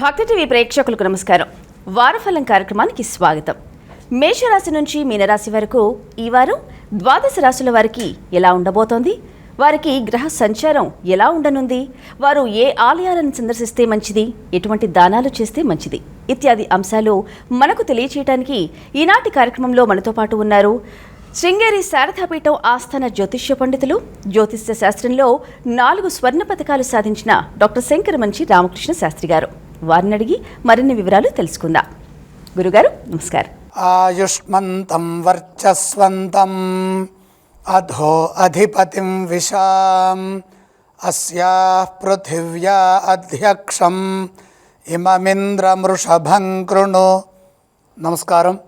భక్తి టీవీ ప్రేక్షకులకు నమస్కారం. వారఫలం కార్యక్రమానికి స్వాగతం. మేషరాశి నుంచి మీనరాశి వరకు ఈ వారం ద్వాదశ రాశుల వారికి ఎలా ఉండబోతోంది? వారికి గ్రహ సంచారం ఎలా ఉండనుంది? వారు ఏ ఆలయాలను సందర్శిస్తే మంచిది? ఎటువంటి దానాలు చేస్తే మంచిది? ఇత్యాది అంశాలు మనకు తెలియచేయడానికి ఈనాటి కార్యక్రమంలో మనతో పాటు ఉన్నారు శృంగేరి శారదాపీఠం ఆస్థాన జ్యోతిష్య పండితులు. జ్యోతిష్య శాస్త్రంలో నాలుగు స్వర్ణ పథకాలు సాధించిన డాక్టర్ శంకర మంచి రామకృష్ణ శాస్త్రి గారు. వారిని అడిగి మరిన్ని వివరాలు తెలుసుకుందాం. గురుగారు నమస్కారం. ఆయుష్మంతం వర్చస్వంతం అధో అధిపతిం విశాం అస్యా పృథివ్యా అధ్యక్షం ఇమమింద్రమృషభం కృణు. నమస్కారం.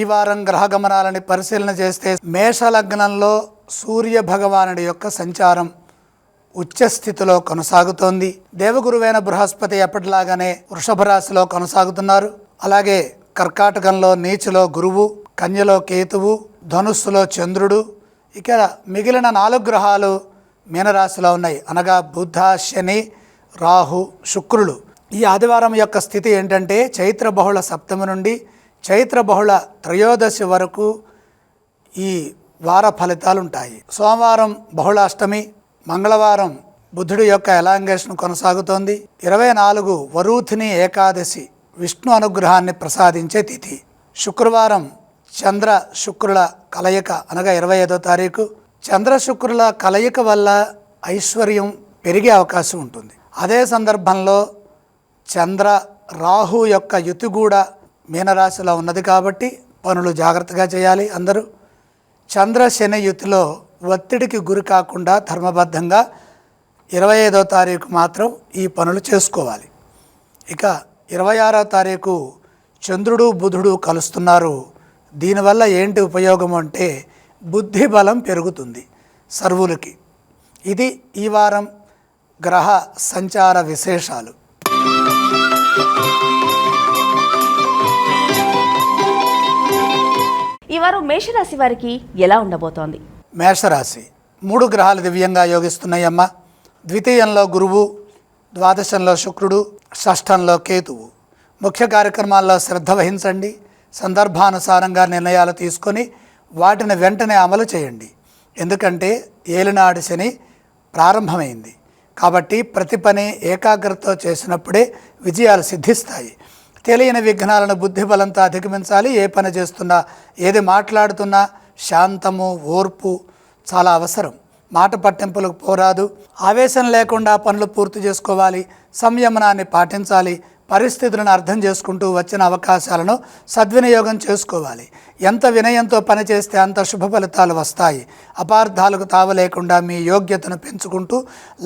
ఈ వారం గ్రహ గమనాలని పరిశీలన చేస్తే మేషలగ్నంలో సూర్య భగవానుడి యొక్క సంచారం ఉచ్చస్థితిలో కొనసాగుతోంది. దేవగురువైన బృహస్పతి ఎప్పటిలాగానే వృషభ రాశిలో కొనసాగుతున్నారు. అలాగే కర్కాటకంలో నీచులో గురువు కన్యలో కేతువు ధనుస్సులో చంద్రుడు ఇక మిగిలిన నాలుగు గ్రహాలు మీనరాశిలో ఉన్నాయి. అనగా బుధ శని రాహు శుక్రులు. ఈ ఆదివారం యొక్క స్థితి ఏంటంటే చైత్ర బహుళ సప్తమి నుండి చైత్ర బహుళ త్రయోదశి వరకు ఈ వార ఫలితాలు ఉంటాయి సోమవారం బహుళాష్టమి మంగళవారం బుద్ధుడి యొక్క ఎలాంగేషన్ కొనసాగుతోంది. ఇరవై నాలుగు వరూథిని ఏకాదశి విష్ణు అనుగ్రహాన్ని ప్రసాదించే తిథి. శుక్రవారం చంద్ర శుక్రుల కలయిక అనగా ఇరవై ఐదో తారీఖు. చంద్ర శుక్రుల కలయిక వల్ల ఐశ్వర్యం పెరిగే అవకాశం ఉంటుంది. అదే సందర్భంలో చంద్ర రాహు యొక్క యుతి కూడా మీనరాశిలో ఉన్నది కాబట్టి పనులు జాగ్రత్తగా చేయాలి అందరూ. చంద్ర శని యుతిలో ఒత్తిడికి గురి కాకుండా ధర్మబద్ధంగా ఇరవై ఐదో తారీఖు మాత్రం ఈ పనులు చేసుకోవాలి. ఇక ఇరవై ఆరో తారీఖు చంద్రుడు బుధుడు కలుస్తున్నారు. దీనివల్ల ఏంటి ఉపయోగం అంటే బుద్ధి బలం పెరుగుతుంది సర్వులకి. ఇది ఈ వారం గ్రహ సంచార విశేషాలు. వారం మేషరాశి వారికి ఎలా ఉండబోతోంది? మేషరాశి. మూడు గ్రహాలు దివ్యంగా యోగిస్తున్నాయమ్మ. ద్వితీయంలో గురువు ద్వాదశంలో శుక్రుడు షష్ఠంలో కేతువు. ముఖ్య కార్యక్రమాల్లో శ్రద్ధ వహించండి. సందర్భానుసారంగా నిర్ణయాలు తీసుకొని వాటిని వెంటనే అమలు చేయండి. ఎందుకంటే ఏలినాడు శని ప్రారంభమైంది. కాబట్టి ప్రతి పని ఏకాగ్రతతో చేసినప్పుడే విజయాలు సిద్ధిస్తాయి. తెలియని విఘ్నాలను బుద్ధిబలంతో అధిగమించాలి. ఏ పని చేస్తున్నా ఏది మాట్లాడుతున్నా శాంతము ఓర్పు చాలా అవసరం. మాట పట్టింపులకు పోరాదు. ఆవేశం లేకుండా పనులు పూర్తి చేసుకోవాలి. సంయమనాన్ని పాటించాలి. పరిస్థితులను అర్థం చేసుకుంటూ వచ్చిన అవకాశాలను సద్వినియోగం చేసుకోవాలి. ఎంత వినయంతో పనిచేస్తే అంత శుభ ఫలితాలు వస్తాయి. అపార్థాలకు తావలేకుండా మీ యోగ్యతను పెంచుకుంటూ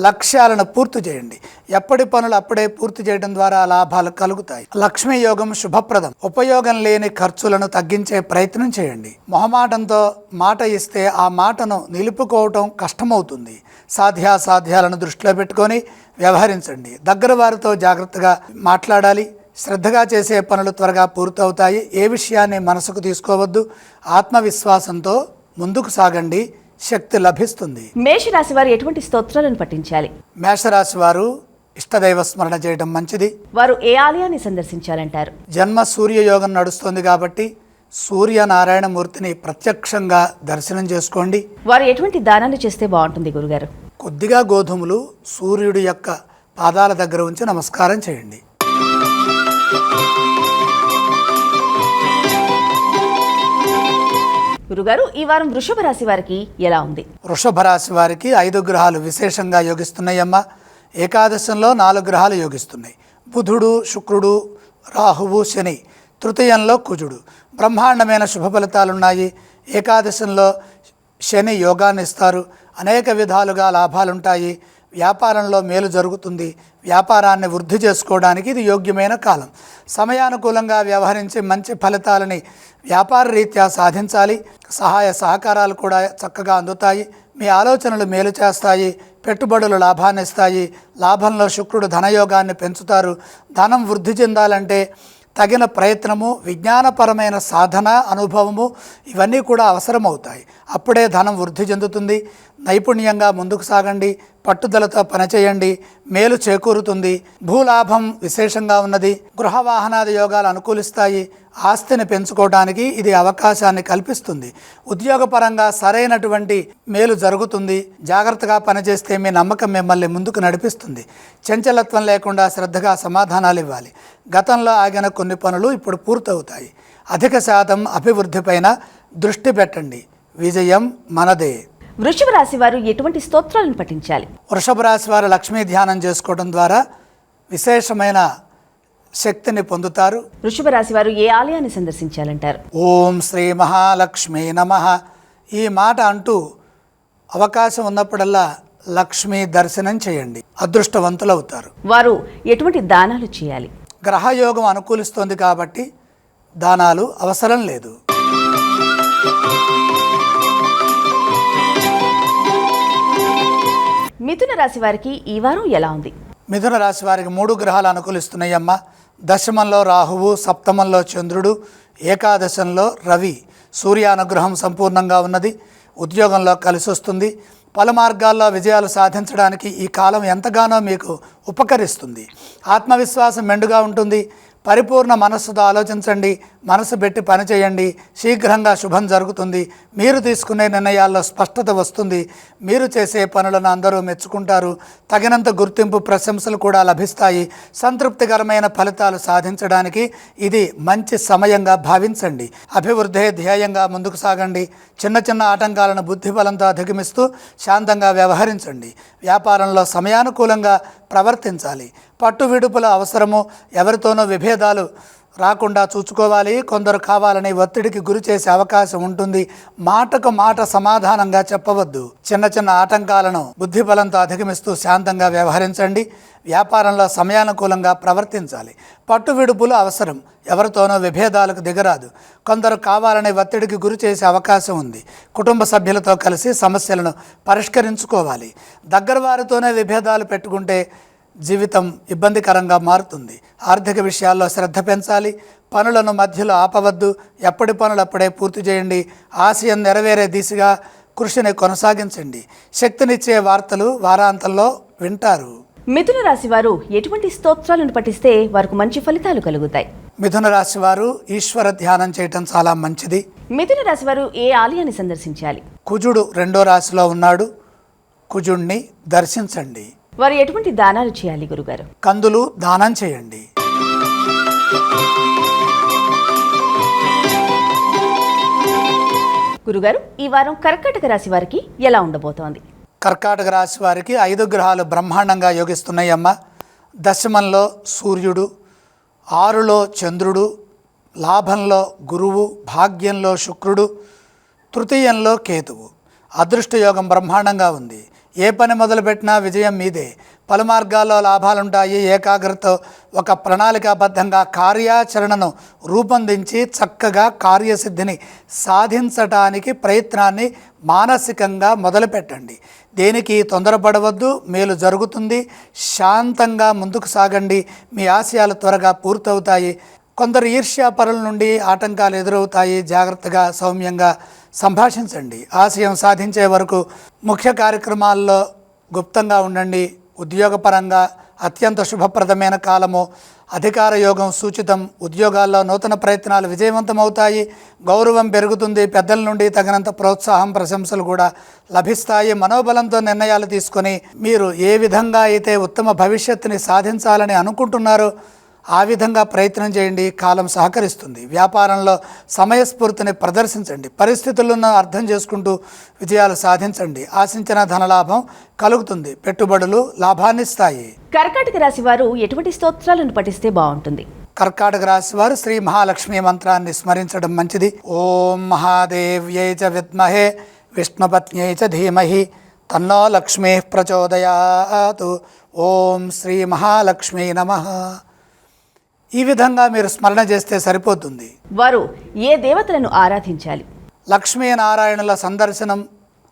లక్ష్యాలను పూర్తి చేయండి. ఎప్పటి పనులు అప్పుడే పూర్తి చేయడం ద్వారా లాభాలు కలుగుతాయి. లక్ష్మీ యోగం శుభప్రదం. ఉపయోగం లేని ఖర్చులను తగ్గించే ప్రయత్నం చేయండి. మొహమాటంతో మాట ఇస్తే ఆ మాటను నిలుపుకోవటం కష్టమవుతుంది. సాధ్యాసాధ్యాలను దృష్టిలో పెట్టుకొని వ్యవహరించండి. దగ్గర వారితో జాగ్రత్తగా మాట్లాడాలి. శ్రద్ధగా చేసే పనులు త్వరగా పూర్తవుతాయి. ఏ విషయాన్ని మనసుకు తీసుకోవద్దు. ఆత్మవిశ్వాసంతో ముందుకు సాగండి. శక్తి లభిస్తుంది. మేషరాశి వారు ఎటువంటి స్తోత్రాలను పఠించాలి? మేషరాశి వారు ఇష్టదైవ స్మరణ చేయడం మంచిది. వారు ఏ ఆలయాన్ని సందర్శించాలంటారు? జన్మ సూర్యయోగం నడుస్తుంది కాబట్టి సూర్యనారాయణమూర్తిని ప్రత్యక్షంగా దర్శనం చేసుకోండి. వారు ఎటువంటి దానాలు చేస్తే బాగుంటుంది గురుగారు? కొద్దిగా గోధుమలు సూర్యుడి యొక్క పాదాల దగ్గర ఉంచి నమస్కారం చేయండి. గురుగారు ఈ వారం వృషభ రాశి వారికి ఎలా ఉంది? వృషభ రాశి వారికి ఐదు గ్రహాలు విశేషంగా యోగిస్తున్నాయమ్మ. ఏకాదశంలో నాలుగు గ్రహాలు యోగిస్తున్నాయి. బుధుడు శుక్రుడు రాహువు శని తృతీయంలో కుజుడు. బ్రహ్మాండమైన శుభ ఫలితాలున్నాయి. ఏకాదశంలో శని యోగాన్ని ఇస్తారు. అనేక విధాలుగా లాభాలుంటాయి. వ్యాపారంలో మేలు జరుగుతుంది. వ్యాపారాన్ని వృద్ధి చేసుకోవడానికి ఇది యోగ్యమైన కాలం. సమయానుకూలంగా వ్యవహరించి మంచి ఫలితాలని వ్యాపార రీత్యా సాధించాలి. సహాయ సహకారాలు కూడా చక్కగా అందుతాయి. మీ ఆలోచనలు మేలు చేస్తాయి. పెట్టుబడులు లాభాన్ని ఇస్తాయి. లాభంలో శుక్రుడు ధనయోగాన్ని పెంచుతారు. ధనం వృద్ధి చెందాలంటే తగిన ప్రయత్నము విజ్ఞానపరమైన సాధన అనుభవము ఇవన్నీ కూడా అవసరమవుతాయి. అప్పుడే ధనం వృద్ధి చెందుతుంది. నైపుణ్యంగా ముందుకు సాగండి పట్టుదలతో పనిచేయండి మేలు చేకూరుతుంది భూలాభం విశేషంగా ఉన్నది. గృహ వాహనాది యోగాలు అనుకూలిస్తాయి ఆస్తిని పెంచుకోవడానికి ఇది అవకాశాన్ని కల్పిస్తుంది. ఉద్యోగపరంగా సరైనటువంటి మేలు జరుగుతుంది. జాగ్రత్తగా పనిచేస్తే మీ నమ్మకం మిమ్మల్ని ముందుకు నడిపిస్తుంది. చంచలత్వం లేకుండా శ్రద్ధగా సమాధానాలు ఇవ్వాలి. గతంలో ఆగిన కొన్ని పనులు ఇప్పుడు పూర్తవుతాయి. అధిక శాతం అభివృద్ధిపైన దృష్టి పెట్టండి. విజయం మనదే. వృషభ రాశి వారు ఎటువంటి స్తోత్రాలను పఠించాలి? వృషభ రాశి వారు లక్ష్మీ ధ్యానం చేసుకోవడం ద్వారా విశేషమైన శక్తిని పొందుతారు. వృషభ రాశి వారు ఏ ఆలయాన్ని సందర్శించాలంటారు? ఓం శ్రీ మహాలక్ష్మీ నమ. ఈ మాట అంటూ అవకాశం ఉన్నప్పుడల్లా లక్ష్మీ దర్శనం చేయండి. అదృష్టవంతులవుతారు. వారు ఎటువంటి దానాలు చేయాలి? గ్రహయోగం అనుకూలిస్తోంది కాబట్టి దానాలు అవసరం లేదు. మిథున రాశి వారికి ఈ వారం ఎలా ఉంది? మిథున రాశి వారికి మూడు గ్రహాలు అనుకూలిస్తున్నాయమ్మ. దశమంలో రాహువు సప్తమంలో చంద్రుడు ఏకాదశంలో రవి. సూర్యానుగ్రహం సంపూర్ణంగా ఉన్నది ఉద్యోగంలో కలిసి వస్తుంది. పలు మార్గాల్లో విజయాలు సాధించడానికి ఈ కాలం ఎంతగానో మీకు ఉపకరిస్తుంది. ఆత్మవిశ్వాసం మెండుగా ఉంటుంది. పరిపూర్ణ మనస్సుతో ఆలోచించండి మనసు పెట్టి పనిచేయండి శీఘ్రంగా శుభం జరుగుతుంది. మీరు తీసుకునే నిర్ణయాల్లో స్పష్టత వస్తుంది. మీరు చేసే పనులను అందరూ మెచ్చుకుంటారు. తగినంత గుర్తింపు ప్రశంసలు కూడా లభిస్తాయి. సంతృప్తికరమైన ఫలితాలు సాధించడానికి ఇది మంచి సమయంగా భావించండి. అభివృద్ధి ధ్యేయంగా ముందుకు సాగండి. చిన్న చిన్న ఆటంకాలను బుద్ధిబలంతో అధిగమిస్తూ శాంతంగా వ్యవహరించండి. వ్యాపారంలో సమయానుకూలంగా ప్రవర్తించాలి. పట్టు విడుపుల అవసరము ఎవరితోనో విభేదాలు రాకుండా చూసుకోవాలి కొందరు కావాలని ఒత్తిడికి గురి చేసే అవకాశం ఉంటుంది. మాటకు మాట సమాధానంగా చెప్పవద్దు. చిన్న చిన్న ఆటంకాలను బుద్ధిబలంతో అధిగమిస్తూ శాంతంగా వ్యవహరించండి. వ్యాపారంలో సమయానుకూలంగా ప్రవర్తించాలి. పట్టు విడుపులు అవసరం. ఎవరితోనో విభేదాలకు దిగరాదు. కొందరు కావాలని ఒత్తిడికి గురి చేసే అవకాశం ఉంది. కుటుంబ సభ్యులతో కలిసి సమస్యలను పరిష్కరించుకోవాలి. దగ్గర వారితోనే విభేదాలు పెట్టుకుంటే జీవితం ఇబ్బందికరంగా మారుతుంది. ఆర్థిక విషయాల్లో శ్రద్ధ పెంచాలి. పనులను మధ్యలో ఆపవద్దు. ఎప్పటి పనులు అప్పుడే పూర్తి చేయండి. ఆశయం నెరవేరే దిశగా కృషిని కొనసాగించండి. శక్తినిచ్చే వార్తలు వారాంతంలో వింటారు. మిథున రాశి వారు ఎటువంటి స్తోత్రాలను పఠిస్తే వారికి మంచి ఫలితాలు కలుగుతాయి? మిథున రాశి వారు ఈశ్వర ధ్యానం చేయటం చాలా మంచిది. మిథున రాశి వారు ఏ ఆలయాన్ని సందర్శించాలి? కుజుడు రెండో రాశిలో ఉన్నాడు. కుజుణ్ణి దర్శించండి. వారు ఎటువంటి దానాలు చేయాలి గురుగారు? కందులు దానం చేయండి. గురుగారు ఈ వారం కర్కాటక రాశి వారికి ఎలా ఉండబోతోంది? కర్కాటక రాశి వారికి ఐదు గ్రహాలు బ్రహ్మాండంగా యోగిస్తున్నాయమ్మ దశమంలో సూర్యుడు ఆరులో చంద్రుడు లాభంలో గురువు భాగ్యంలో శుక్రుడు తృతీయంలో కేతువు. అదృష్టయోగం బ్రహ్మాండంగా ఉంది. ఏ పని మొదలుపెట్టినా విజయం మీదే. పలు మార్గాల్లో లాభాలుంటాయి. ఏకాగ్రత ఒక ప్రణాళికాబద్ధంగా కార్యాచరణను రూపొందించి చక్కగా కార్యసిద్ధిని సాధించటానికి ప్రయత్నాన్ని మానసికంగా మొదలుపెట్టండి. దేనికి తొందరపడవద్దు మేలు జరుగుతుంది. శాంతంగా ముందుకు సాగండి. మీ ఆశయాలు త్వరగా పూర్తవుతాయి. కొందరు ఈర్ష్యాపరుల నుండి ఆటంకాలు ఎదురవుతాయి. జాగ్రత్తగా సౌమ్యంగా సంభాషించండి. ఆశయం సాధించే వరకు ముఖ్య కార్యక్రమాల్లో గుప్తంగా ఉండండి. ఉద్యోగపరంగా అత్యంత శుభప్రదమైన కాలము. అధికార యోగం సూచితం. ఉద్యోగాల్లో నూతన ప్రయత్నాలు విజయవంతమవుతాయి. గౌరవం పెరుగుతుంది. పెద్దల నుండి తగినంత ప్రోత్సాహం ప్రశంసలు కూడా లభిస్తాయి. మనోబలంతో నిర్ణయాలు తీసుకొని మీరు ఏ విధంగా అయితే ఉత్తమ భవిష్యత్తుని సాధించాలని అనుకుంటున్నారో ఆ విధంగా ప్రయత్నం చేయండి కాలం సహకరిస్తుంది. వ్యాపారంలో సమయస్ఫూర్తిని ప్రదర్శించండి పరిస్థితులను అర్థం చేసుకుంటూ విజయాలు సాధించండి. ఆశించిన ధనలాభం కలుగుతుంది పెట్టుబడులు లాభాన్నిస్తాయి. కర్కాటక రాశి వారు ఎటువంటి స్తోత్రాలను పఠిస్తే బాగుంటుంది? కర్కాటక రాశి వారు శ్రీ మహాలక్ష్మి మంత్రాన్ని స్మరించడం మంచిది. ఓం మహాదేవ్యై చ విద్మహే విష్ణుపత్న్యై చ ధీమహి తన్నో లక్ష్మీ ప్రచోదయాతు. ఓం శ్రీ మహాలక్ష్మీ నమః. ఈ విధంగా మీరు స్మరణ చేస్తే సరిపోతుంది. వారు ఏ దేవతలను ఆరాధించాలి? లక్ష్మీనారాయణుల సందర్శనం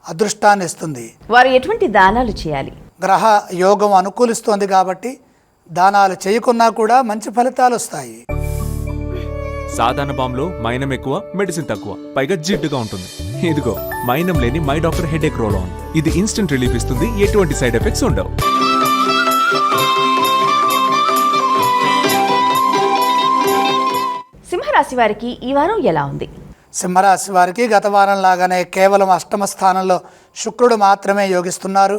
అదృష్టాన్ని ఇస్తుంది. వారు ఎటువంటి దానాలు చేయాలి? గ్రహ యోగం అనుకూలిస్తోంది కాబట్టి దానాలు చేయకున్నా కూడా మంచి ఫలితాలు వస్తాయి. సాధారణ బాంబులో మైనం ఎక్కువ మెడిసిన్ తక్కువ పైగా జిడ్డుగా ఉంటుంది. ఇదిగో మైనం లేని my doctor headache roll on. ఇది ఇన్స్టెంట్ రిలీఫ్ ఇస్తుంది ఎటువంటి సైడ్ ఎఫెక్ట్స్ ఉండవు. సింహరాశి వారికి ఈ వారం ఎలా ఉంది? సింహరాశి వారికి గత వారం లాగానే కేవలం అష్టమ స్థానంలో శుక్రుడు మాత్రమే యోగిస్తున్నారు.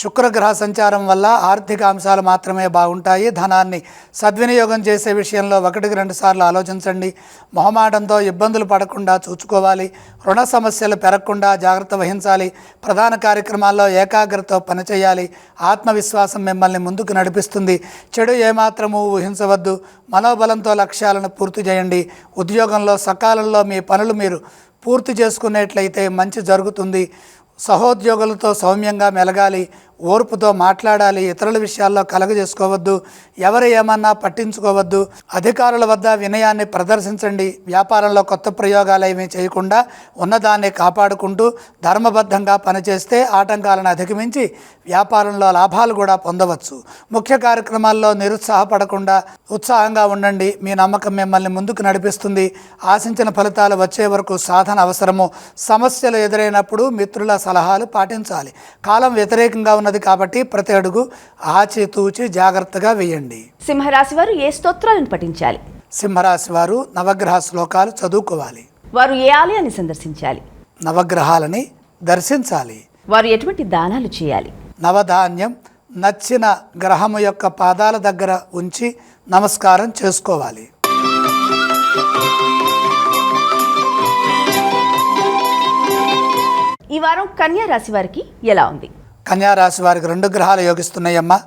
శుక్రగ్రహ సంచారం వల్ల ఆర్థిక అంశాలు మాత్రమే బాగుంటాయి. ధనాన్ని సద్వినియోగం చేసే విషయంలో ఒకటికి రెండు సార్లు ఆలోచించండి. మొహమాటంతో ఇబ్బందులు పడకుండా చూసుకోవాలి. రుణ సమస్యలు పెరగకుండా జాగ్రత్త వహించాలి. ప్రధాన కార్యక్రమాల్లో ఏకాగ్రతతో పనిచేయాలి. ఆత్మవిశ్వాసం మిమ్మల్ని ముందుకు నడిపిస్తుంది. చెడు ఏమాత్రము ఊహించవద్దు. మనోబలంతో లక్ష్యాలను పూర్తి చేయండి. ఉద్యోగంలో సకాలంలో మీ పనులు మీరు పూర్తి చేసుకునేట్లయితే మంచి జరుగుతుంది. సహోద్యోగులతో సౌమ్యంగా మెలగాలి ఓర్పుతో మాట్లాడాలి ఇతరుల విషయాల్లో కలగజేసుకోవద్దు ఎవరు ఏమన్నా పట్టించుకోవద్దు అధికారుల వద్ద వినయాన్ని ప్రదర్శించండి వ్యాపారంలో కొత్త ప్రయోగాలు ఏమీ చేయకుండా ఉన్నదాన్ని కాపాడుకుంటూ ధర్మబద్ధంగా పనిచేస్తే ఆటంకాలను అధిగమించి వ్యాపారంలో లాభాలు కూడా పొందవచ్చు. ముఖ్య కార్యక్రమాల్లో నిరుత్సాహపడకుండా ఉత్సాహంగా ఉండండి. మీ నమ్మకం మిమ్మల్ని ముందుకు నడిపిస్తుంది. ఆశించిన ఫలితాలు వచ్చే వరకు సాధన అవసరము. సమస్యలు ఎదురైనప్పుడు మిత్రుల సలహాలు పాటించాలి. కాలం వ్యతిరేకంగా ఉన్న ఉన్నది కాబట్టి ప్రతి అడుగు ఆచితూచి జాగ్రత్తగా వేయండి. సింహరాశి వారు ఏ స్తోత్రాలను పఠించాలి? సింహరాశి వారు నవగ్రహ శ్లోకాలు చదువుకోవాలి. వారు ఏ ఆలయాన్ని సందర్శించాలి? నవగ్రహాలని దర్శించాలి. వారు ఎటువంటి దానాలు చేయాలి? నవధాన్యం నచ్చిన గ్రహము యొక్క పాదాల దగ్గర ఉంచి నమస్కారం చేసుకోవాలి. ఈ వారం కన్యా రాశి వారికి ఎలా ఉంది? కన్యారాశి వారికి రెండు గ్రహాలు యోగిస్తున్నాయమ్మ.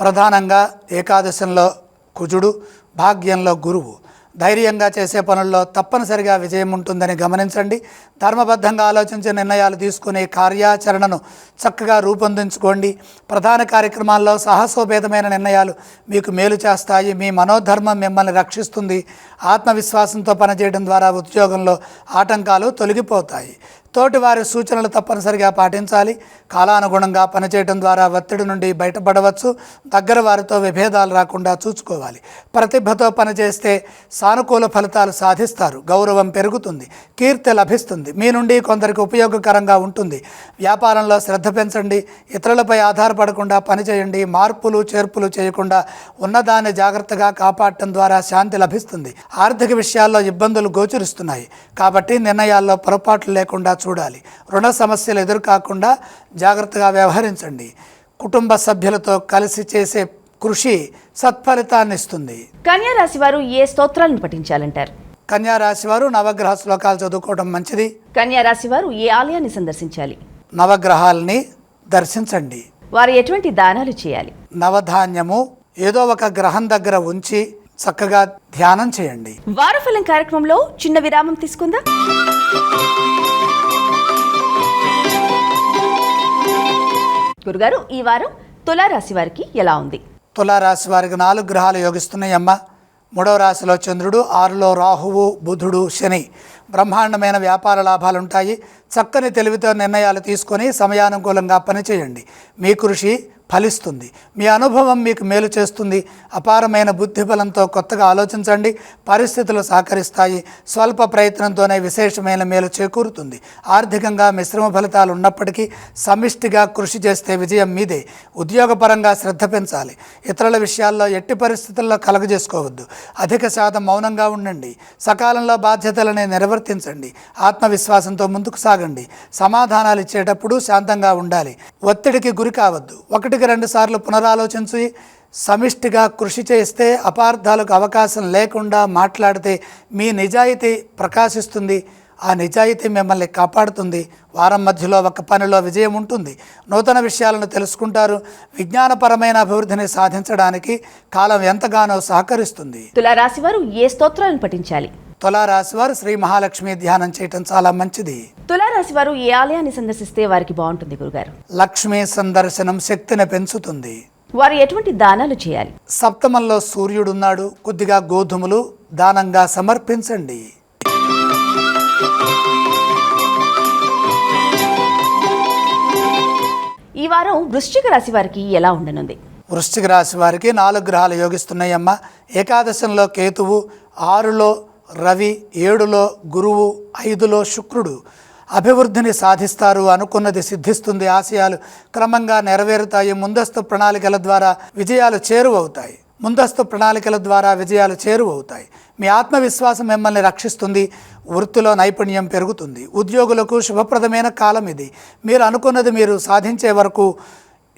ప్రధానంగా ఏకాదశంలో కుజుడు భాగ్యంలో గురువు. ధైర్యంగా చేసే పనుల్లో తప్పనిసరిగా విజయం ఉంటుందని గమనించండి. ధర్మబద్ధంగా ఆలోచించే నిర్ణయాలు తీసుకునే కార్యాచరణను చక్కగా రూపొందించుకోండి. ప్రధాన కార్యక్రమాల్లో సాహసోపేతమైన నిర్ణయాలు మీకు మేలు చేస్తాయి. మీ మనోధర్మం మిమ్మల్ని రక్షిస్తుంది. ఆత్మవిశ్వాసంతో పనిచేయడం ద్వారా ఉద్యోగంలో ఆటంకాలు తొలగిపోతాయి. తోటి వారి సూచనలు తప్పనిసరిగా పాటించాలి. కాలానుగుణంగా పనిచేయడం ద్వారా ఒత్తిడి నుండి బయటపడవచ్చు. దగ్గర వారితో విభేదాలు రాకుండా చూసుకోవాలి. ప్రతిభతో పనిచేస్తే సానుకూల ఫలితాలు సాధిస్తారు. గౌరవం పెరుగుతుంది. కీర్తి లభిస్తుంది. మీ నుండి కొందరికి ఉపయోగకరంగా ఉంటుంది. వ్యాపారంలో శ్రద్ధ పెంచండి. ఇతరులపై ఆధారపడకుండా పనిచేయండి. మార్పులు చేర్పులు చేయకుండా ఉన్నదాన్ని జాగ్రత్తగా కాపాడటం ద్వారా శాంతి లభిస్తుంది. ఆర్థిక విషయాల్లో ఇబ్బందులు గోచరిస్తున్నాయి. కాబట్టి నిర్ణయాల్లో పొరపాట్లు లేకుండా చూడాలి. రుణ సమస్యలు ఎదురుకాకుండా జాగ్రత్తగా వ్యవహరించండి. కుటుంబ సభ్యులతో కలిసి చేసే కృషి సత్ఫలితాన్ని ఇస్తుంది కన్యా రాశి వారు ఏ స్తోత్రాలను పఠించాలంటారు? కన్యా రాశి వారు నవగ్రహ శ్లోకాలు చదువుకోవడం మంచిది. కన్యా రాశి వారు ఏ ఆలయాన్ని సందర్శించాలి? నవగ్రహాలని దర్శించండి. వారు ఎటువంటి దానాలు చేయాలి? నవధాన్యము ఏదో ఒక గ్రహం దగ్గర ఉంచి చక్కగా ధ్యానం చేయండి. వారఫలం కార్యక్రమంలో చిన్న విరామం తీసుకుందాం. గురుగారు ఈ వారం తులారాశి వారికి ఎలా ఉంది? తులారాశి వారికి నాలుగు గ్రహాలు యోగిస్తున్నాయమ్మ. మూడవ రాశిలో చంద్రుడు ఆరులో రాహువు బుధుడు శని. బ్రహ్మాండమైన వ్యాపార లాభాలు ఉంటాయి చక్కని తెలివితో నిర్ణయాలు తీసుకొని సమయానుకూలంగా పనిచేయండి. మీ కృషి ఫలిస్తుంది. మీ అనుభవం మీకు మేలు చేస్తుంది. అపారమైన బుద్ధి బలంతో కొత్తగా ఆలోచించండి. పరిస్థితులు సహకరిస్తాయి. స్వల్ప ప్రయత్నంతోనే విశేషమైన మేలు చేకూరుతుంది. ఆర్థికంగా మిశ్రమ ఫలితాలు ఉన్నప్పటికీ సమిష్టిగా కృషి చేస్తే విజయం మీదే. ఉద్యోగపరంగా శ్రద్ధ పెంచాలి. ఇతరుల విషయాల్లో ఎట్టి పరిస్థితుల్లో కలగజేసుకోవద్దు. అధిక శాతం మౌనంగా ఉండండి. సకాలంలో బాధ్యతలని నిర్వర్తించండి. ఆత్మవిశ్వాసంతో ముందుకు సాగండి. సమాధానాలు ఇచ్చేటప్పుడు శాంతంగా ఉండాలి. ఒత్తిడికి గురి కావద్దు. ఒకటికి రెండు సార్లు పునరాలోచించి సమిష్టిగా కృషి చేస్తే అపార్థాలకు అవకాశం లేకుండా మాట్లాడితే మీ నిజాయితీ ప్రకాశిస్తుంది. ఆ నిజాయితీ మిమ్మల్ని కాపాడుతుంది. వారం మధ్యలో ఒక పనిలో విజయం ఉంటుంది. నూతన విషయాలను తెలుసుకుంటారు. విజ్ఞానపరమైన అభివృద్ధిని సాధించడానికి కాలం ఎంతగానో సహకరిస్తుంది. తులారాశి వారు ఏ స్తోత్రాలను పఠించాలి? తులారాశి వారు శ్రీ మహాలక్ష్మి ధ్యానం చేయటం చాలా మంచిది. తులారాశి వారు ఏ ఆలయాన్ని సందర్శిస్తే వారికి బాగుంటుంది గురుగారు? లక్ష్మీ సందర్శనం శక్తిని పెంచుతుంది. వారు ఎటువంటి దానాలు చేయాలి? సప్తమంలో సూర్యుడున్నాడు. కొద్దిగా గోధుమలు దానంగా సమర్పించండి. ఈ వారం వృశ్చిక రాశి వారికి ఎలా ఉండనుంది? వృశ్చిక రాశి వారికి నాలుగు గ్రహాలు యోగిస్తున్నాయమ్మ. ఏకాదశంలో కేతువు ఆరులో రవి ఏడులో గురువు ఐదులో శుక్రుడు. అభివృద్ధిని సాధిస్తారు అనుకున్నది సిద్ధిస్తుంది. ఆశయాలు క్రమంగా నెరవేరుతాయి. ముందస్తు ప్రణాళికల ద్వారా విజయాలు చేరువవుతాయి. ముందస్తు ప్రణాళికల ద్వారా విజయాలు చేరువవుతాయి. మీ ఆత్మవిశ్వాసం మిమ్మల్ని రక్షిస్తుంది. వృత్తిలో నైపుణ్యం పెరుగుతుంది. ఉద్యోగులకు శుభప్రదమైన కాలం ఇది. మీరు అనుకున్నది మీరు సాధించే వరకు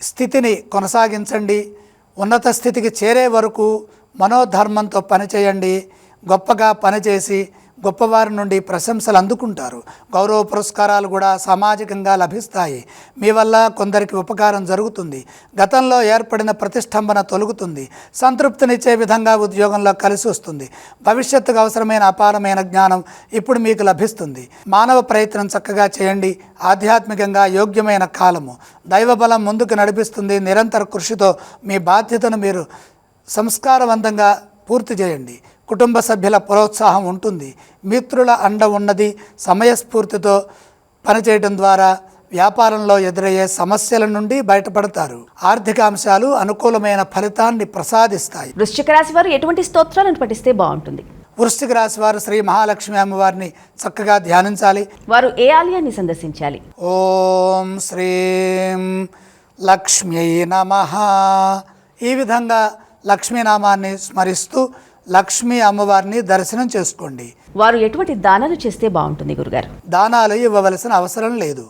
స్థితిని కొనసాగించండి. ఉన్నత స్థితికి చేరే వరకు మనోధర్మంతో పనిచేయండి. గొప్పగా పనిచేసి గొప్పవారి నుండి ప్రశంసలు అందుకుంటారు. గౌరవ పురస్కారాలు కూడా సామాజికంగా లభిస్తాయి. మీ వల్ల కొందరికి ఉపకారం జరుగుతుంది. గతంలో ఏర్పడిన ప్రతిష్టంభన తొలుగుతుంది. సంతృప్తినిచ్చే విధంగా ఉద్యోగంలో కలిసి వస్తుంది. భవిష్యత్తుకు అవసరమైన అపారమైన జ్ఞానం ఇప్పుడు మీకు లభిస్తుంది. మానవ ప్రయత్నం చక్కగా చేయండి. ఆధ్యాత్మికంగా యోగ్యమైన కాలము. దైవబలం ముందుకు నడిపిస్తుంది. నిరంతర కృషితో మీ బాధ్యతను మీరు సంస్కారవంతంగా పూర్తి చేయండి. కుటుంబ సభ్యుల ప్రోత్సాహం ఉంటుంది. మిత్రుల అండ ఉన్నది సమయస్ఫూర్తితో పనిచేయడం ద్వారా వ్యాపారంలో ఎదురయ్యే సమస్యల నుండి బయటపడతారు. ఆర్థిక అంశాలు అనుకూలమైన ఫలితాన్ని ప్రసాదిస్తాయి. వృశ్చిక రాశి వారు ఎటువంటి స్తోత్రాలను పఠిస్తే బాగుంటుంది? వృశ్చిక రాశి వారు శ్రీ మహాలక్ష్మి అమ్మవారిని చక్కగా ధ్యానించాలి. వారు ఏ ఆలయాన్ని సందర్శించాలి? ఓం శ్రీం లక్ష్మ్యై నమ. ఈ విధంగా లక్ష్మీనామాన్ని స్మరిస్తూ లక్ష్మీ అమ్మవారిని దర్శనం చేసుకోండి. వారు ఎటువంటి దానాలు చేస్తే బాగుంటుంది గురుగారు? దానాలు ఇవ్వవలసిన అవసరం లేదు.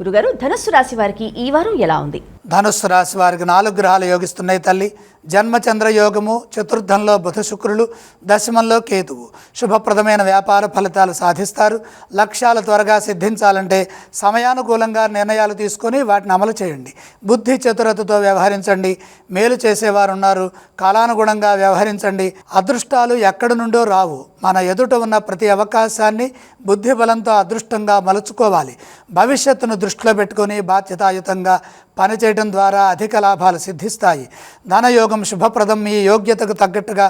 గురుగారు ధనుస్సు రాశి వారికి ఈ వారం ఎలా ఉంది? ధనుస్సు రాశి వారికి నాలుగు గ్రహాలు యోగిస్తున్నాయి తల్లి. జన్మచంద్ర యోగము చతుర్థంలో బుధ శుక్రులు దశమంలో కేతువు. శుభప్రదమైన వ్యాపార ఫలితాలు సాధిస్తారు. లక్ష్యాలు త్వరగా సిద్ధించాలంటే సమయానుకూలంగా నిర్ణయాలు తీసుకొని వాటిని అమలు చేయండి. బుద్ధి చతురతతో వ్యవహరించండి. మేలు చేసేవారు ఉన్నారు కాలానుగుణంగా వ్యవహరించండి. అదృష్టాలు ఎక్కడి నుండో రావు. మన ఎదుట ఉన్న ప్రతి అవకాశాన్ని బుద్ధి బలంతో అదృష్టంగా మలుచుకోవాలి. భవిష్యత్తును దృష్టిలో పెట్టుకొని బాధ్యతాయుతంగా పనిచేయడం ద్వారా అధిక లాభాలు సిద్ధిస్తాయి. ధనయోగం శుభప్రదం. మీ యోగ్యతకు తగ్గట్టుగా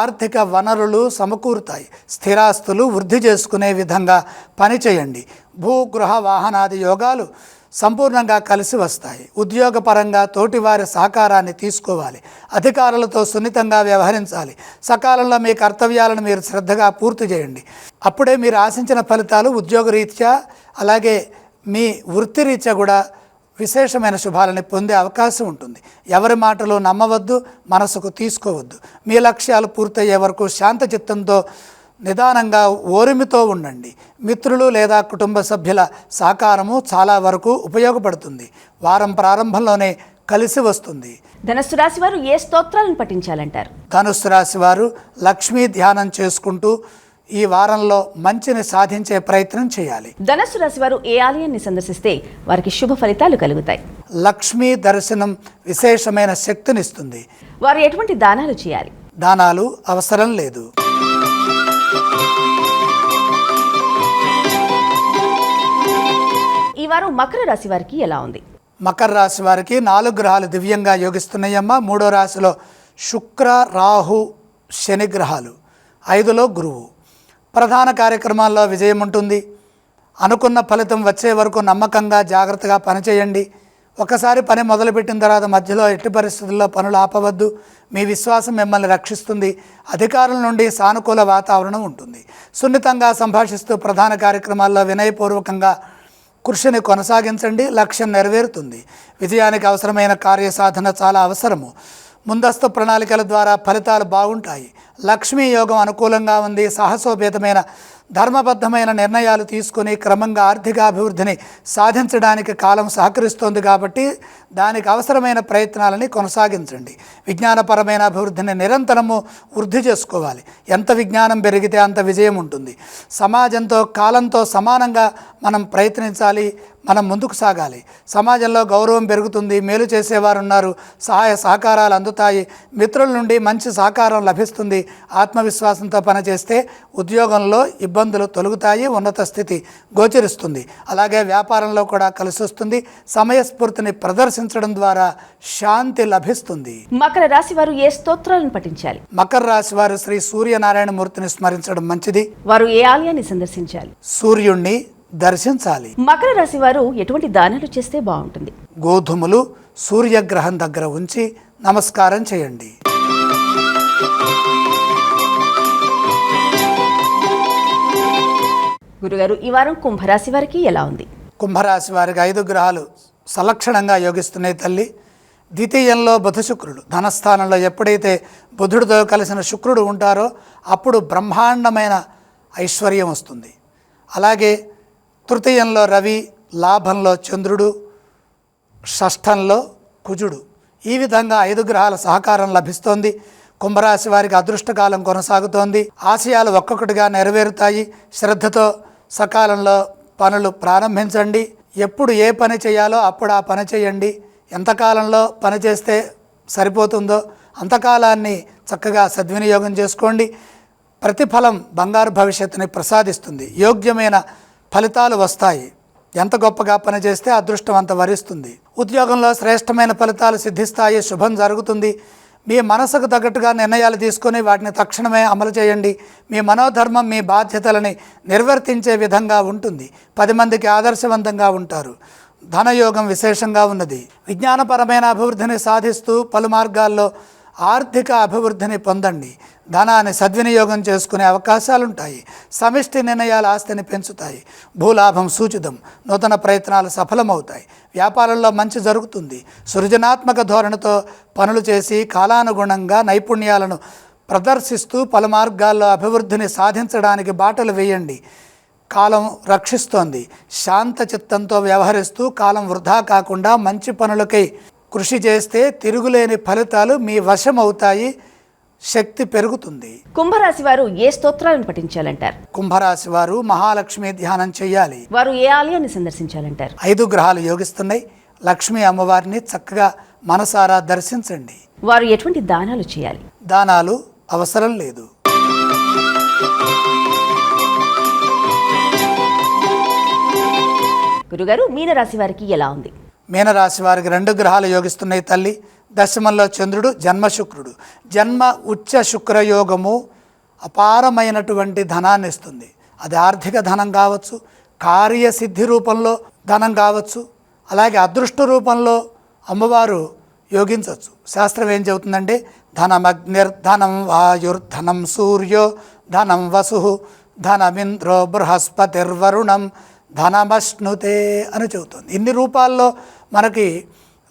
ఆర్థిక వనరులు సమకూరుతాయి. స్థిరాస్తులు వృద్ధి చేసుకునే విధంగా పనిచేయండి. భూగృహ వాహనాది యోగాలు సంపూర్ణంగా కలిసి వస్తాయి. ఉద్యోగపరంగా తోటివారి సహకారాన్ని తీసుకోవాలి. అధికారులతో సున్నితంగా వ్యవహరించాలి. సకాలంలో మీ కర్తవ్యాలను మీరు శ్రద్ధగా పూర్తి చేయండి. అప్పుడే మీరు ఆశించిన ఫలితాలు ఉద్యోగరీత్యా అలాగే మీ వృత్తిరీత్యా కూడా విశేషమైన శుభాలని పొందే అవకాశం ఉంటుంది. ఎవరి మాటలు నమ్మవద్దు మనసుకు తీసుకోవద్దు. మీ లక్ష్యాలు పూర్తయ్యే వరకు శాంత చిత్తంతో నిదానంగా ఓరిమితో ఉండండి. మిత్రులు లేదా కుటుంబ సభ్యుల సహకారము చాలా వరకు ఉపయోగపడుతుంది. వారం ప్రారంభంలోనే కలిసి వస్తుంది. ధనస్సు రాశి వారు ఏ స్తోత్రాలను పఠించాలంటారు? ధనుస్సు రాశి వారు లక్ష్మీ ధ్యానం చేసుకుంటూ ఈ వారంలో మంచిని సాధించే ప్రయత్నం చేయాలి. ధనస్సు రాశి వారు ఏ ఆలయాన్ని సందర్శిస్తే వారికి శుభ ఫలితాలు కలుగుతాయి. లక్ష్మీ దర్శనం విశేషమైన శక్తినిస్తుంది. వారు ఎటువంటి దానాలు చేయాలి? దానాలు అవసరం లేదు. ఈ వారం మకర రాశి వారికి ఎలా ఉంది? మకర రాశి వారికి నాలుగు గ్రహాలు దివ్యంగా యోగిస్తున్నాయమ్మా. మూడో రాశిలో శుక్ర రాహు శని గ్రహాలు. ఐదులో గురువు. ప్రధాన కార్యక్రమాల్లో విజయం ఉంటుంది. అనుకున్న ఫలితం వచ్చే వరకు నమ్మకంగా జాగ్రత్తగా పనిచేయండి. ఒకసారి పని మొదలుపెట్టిన తర్వాత మధ్యలో ఎట్టి పరిస్థితుల్లో పనులు ఆపవద్దు. మీ విశ్వాసం మిమ్మల్ని రక్షిస్తుంది. అధికారుల నుండి సానుకూల వాతావరణం ఉంటుంది. సున్నితంగా సంభాషిస్తూ ప్రధాన కార్యక్రమాల్లో వినయపూర్వకంగా కృషిని కొనసాగించండి. లక్ష్యం నెరవేరుతుంది. విజయానికి అవసరమైన కార్యసాధన చాలా అవసరము. ముందస్తు ప్రణాళికల ద్వారా ఫలితాలు బాగుంటాయి. లక్ష్మీ యోగం అనుకూలంగా ఉంది. సాహసోపేతమైన ధర్మబద్ధమైన నిర్ణయాలు తీసుకుని క్రమంగా ఆర్థిక అభివృద్ధిని సాధించడానికి కాలం సహకరిస్తోంది కాబట్టి దానికి అవసరమైన ప్రయత్నాలని కొనసాగించండి. విజ్ఞానపరమైన అభివృద్ధిని నిరంతరము వృద్ధి చేసుకోవాలి. ఎంత విజ్ఞానం పెరిగితే అంత విజయం ఉంటుంది. సమాజంతో కాలంతో సమానంగా మనం ప్రయత్నించాలి. మనం ముందుకు సాగాలి. సమాజంలో గౌరవం పెరుగుతుంది మేలు చేసేవారు ఉన్నారు సహాయ సహకారాలు అందుతాయి. మిత్రుల నుండి మంచి సహకారం లభిస్తుంది. ఆత్మవిశ్వాసంతో పనిచేస్తే ఉద్యోగంలో ఇబ్బందులు తొలగుతాయి ఉన్నత స్థితి గోచరిస్తుంది. అలాగే వ్యాపారంలో కూడా కలిసి వస్తుంది సమయస్ఫూర్తిని ప్రదర్శించడం ద్వారా శాంతి లభిస్తుంది. మకర రాశి వారు ఏ స్తోత్రాలను పఠించాలి? మకర రాశి వారు శ్రీ సూర్యనారాయణ మూర్తిని స్మరించడం మంచిది. వారు ఏ ఆలయాన్ని సందర్శించాలి? సూర్యుణ్ణి దర్శించాలి. మకర రాశి వారు ఎటువంటి దానాలు చేస్తే బాగుంటుంది? గోధుమలు సూర్యగ్రహం దగ్గర ఉంచి నమస్కారం చేయండి. గురుగారు ఈ వారం కుంభరాశి వారికి ఎలా ఉంది? కుంభరాశి వారికి ఐదు గ్రహాలు సలక్షణంగా యోగిస్తున్నాయి తల్లి. ద్వితీయంలో బుధ శుక్రుడు. ధనస్థానంలో ఎప్పుడైతే బుధుడితో కలిసిన శుక్రుడు ఉంటారో అప్పుడు బ్రహ్మాండమైన ఐశ్వర్యం వస్తుంది. అలాగే తృతీయంలో రవి లాభంలో చంద్రుడు షష్ఠంలో కుజుడు. ఈ విధంగా ఐదు గ్రహాల సహకారం లభిస్తోంది. కుంభరాశి వారికి అదృష్టకాలం కొనసాగుతోంది. ఆశయాలు ఒక్కొక్కటిగా నెరవేరుతాయి. శ్రద్ధతో సకాలంలో పనులు ప్రారంభించండి. ఎప్పుడు ఏ పని చేయాలో అప్పుడు ఆ పని చేయండి. ఎంతకాలంలో పని చేస్తే సరిపోతుందో అంతకాలాన్ని చక్కగా సద్వినియోగం చేసుకోండి. ప్రతిఫలం బంగారు భవిష్యత్తుని ప్రసాదిస్తుంది. యోగ్యమైన ఫలితాలు వస్తాయి. ఎంత గొప్పగా పనిచేస్తే అదృష్టం అంత వరిస్తుంది. ఉద్యోగంలో శ్రేష్టమైన ఫలితాలు సిద్ధిస్తాయి శుభం జరుగుతుంది. మీ మనసుకు తగ్గట్టుగా నిర్ణయాలు తీసుకొని వాటిని తక్షణమే అమలు చేయండి. మీ మనోధర్మం మీ బాధ్యతలని నిర్వర్తించే విధంగా ఉంటుంది. పది మందికి ఆదర్శవంతంగా ఉంటారు. ధనయోగం విశేషంగా ఉన్నది. విజ్ఞానపరమైన అభివృద్ధిని సాధిస్తూ పలు మార్గాల్లో ఆర్థిక అభివృద్ధిని పొందండి. ధనాన్ని సద్వినియోగం చేసుకునే అవకాశాలుంటాయి. సమిష్టి నిర్ణయాలు ఆస్తిని పెంచుతాయి. భూలాభం సూచితం. నూతన ప్రయత్నాలు సఫలమవుతాయి. వ్యాపారంలో మంచి జరుగుతుంది. సృజనాత్మక ధోరణితో పనులు చేసి కాలానుగుణంగా నైపుణ్యాలను ప్రదర్శిస్తూ పలు మార్గాల్లో అభివృద్ధిని సాధించడానికి బాటలు వేయండి. కాలం రక్షిస్తోంది. శాంత చిత్తంతో వ్యవహరిస్తూ కాలం వృధా కాకుండా మంచి పనులకై కృషి చేస్తే తిరుగులేని ఫలితాలు మీ వశం అవుతాయి శక్తి పెరుగుతుంది. కుంభరాశి వారు ఏ స్తోత్రాలను పఠించాలంటారు? కుంభరాశి వారు మహాలక్ష్మి ధ్యానం చేయాలి. వారు ఏ ఆలయాన్ని సందర్శించాలంటారు? ఐదు గ్రహాలు యోగిస్తున్నాయి. లక్ష్మీ అమ్మవారిని చక్కగా మనసారా దర్శించండి. వారు ఎటువంటి దానాలు చేయాలి? దానాలు అవసరం లేదు. గురుగారు మీనరాశి వారికి ఎలా ఉంది? మీనరాశి వారికి రెండు గ్రహాలు యోగిస్తున్నాయి తల్లి. దశమంలో చంద్రుడు జన్మ శుక్రుడు. జన్మ ఉచ్చ శుక్రయోగము అపారమైనటువంటి ధనాన్ని ఇస్తుంది. అది ఆర్థిక ధనం కావచ్చు కార్యసిద్ధి రూపంలో ధనం కావచ్చు అలాగే అదృష్ట రూపంలో అమ్మవారు యోగించవచ్చు. శాస్త్రం ఏం చెబుతుందంటే ధనమగ్నిర్ధనం వాయుర్ధనం సూర్యో ధనం వసు ధనమింద్రో బృహస్పతిర్వరుణం ధనమశ్నుతే అని చెబుతుంది. ఇన్ని రూపాల్లో మనకి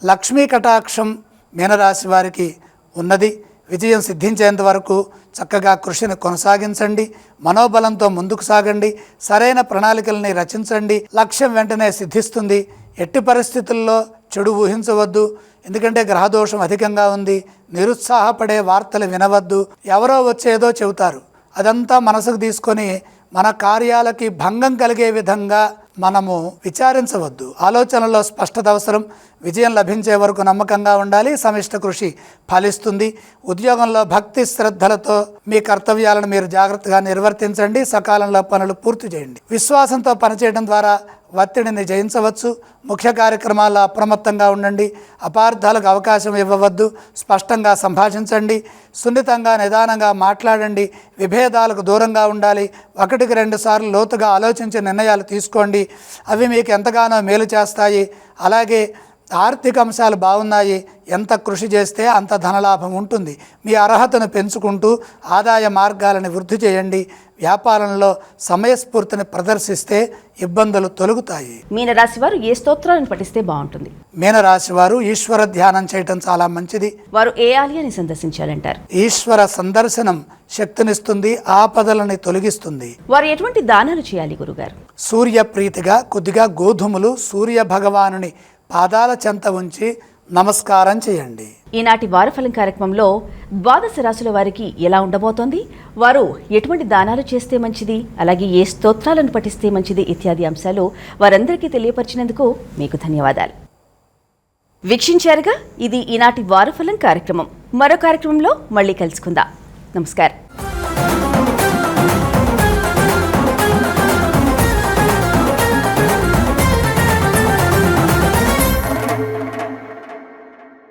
లక్ష్మీ కటాక్షం మీనరాశి వారికి ఉన్నది. విజయం సిద్ధించేంత వరకు చక్కగా కృషిని కొనసాగించండి. మనోబలంతో ముందుకు సాగండి. సరైన ప్రణాళికల్ని రచించండి. లక్ష్యం వెంటనే సిద్ధిస్తుంది. ఎట్టి పరిస్థితుల్లో చెడు ఊహించవద్దు. ఎందుకంటే గ్రహదోషం అధికంగా ఉంది. నిరుత్సాహపడే వార్తలు వినవద్దు. ఎవరో వచ్చేదో చెబుతారు. అదంతా మనసుకు తీసుకొని మన కార్యాలకి భంగం కలిగే విధంగా మనము విచారించవద్దు. ఆలోచనలో స్పష్టత అవసరం. విజయం లభించే వరకు నమ్మకంగా ఉండాలి. సమిష్ట కృషి ఫలిస్తుంది. ఉద్యోగంలో భక్తి శ్రద్ధలతో మీ కర్తవ్యాలను మీరు జాగ్రత్తగా నిర్వర్తించండి. సకాలంలో పనులు పూర్తి చేయండి. విశ్వాసంతో పనిచేయడం ద్వారా ఒత్తిడిని జయించవచ్చు. ముఖ్య కార్యక్రమాల్లో అప్రమత్తంగా ఉండండి. అపార్థాలకు అవకాశం ఇవ్వవద్దు. స్పష్టంగా సంభాషించండి. సున్నితంగా నిదానంగా మాట్లాడండి. విభేదాలకు దూరంగా ఉండాలి. ఒకటికి రెండు సార్లు లోతుగా ఆలోచించి నిర్ణయాలు తీసుకోండి. అవి మీకు ఎంతగానో మేలు చేస్తాయి. అలాగే ఆర్థిక అంశాలు బాగున్నాయి ఎంత కృషి చేస్తే అంత ధనలాభం ఉంటుంది. మీ అర్హతను పెంచుకుంటూ ఆదాయ మార్గాలను వృద్ధి చేయండి. వ్యాపారంలో సమయస్ఫూర్తిని ప్రదర్శిస్తే ఇబ్బందులు తొలగుతాయి. మీనరాశి వారు ఏ స్తోత్రాలను పఠిస్తే బాగుంటుంది? మీనరాశి వారు ఈశ్వర ధ్యానం చేయటం చాలా మంచిది. వారు ఏ ఆలయాన్ని సందర్శించాలంటారు? ఈశ్వర సందర్శనం శక్తినిస్తుంది ఆపదలని తొలగిస్తుంది. వారు ఎటువంటి దానాలు చేయాలి గురుగారు? సూర్యప్రీతిగా కొద్దిగా గోధుమలు సూర్య భగవానుని పాదాల చెంత ఉంచి నమస్కారం చేయండి. ఈనాటి వారఫలం కార్యక్రమంలో ద్వాదశ రాశుల వారికి ఎలా ఉండబోతోంది? వారు ఎటువంటి దానాలు చేస్తే మంచిది? అలాగే ఏ స్తోత్రాలను పఠిస్తే మంచిది? ఇత్యాది అంశాలు వారందరికీ తెలియపరిచినందుకు మీకు ధన్యవాదాలు. వీక్షించారుగా ఇది ఈనాటి వారఫలం కార్యక్రమం. మరో కార్యక్రమంలో మళ్ళీ కలుసుకుందాం. నమస్కారం.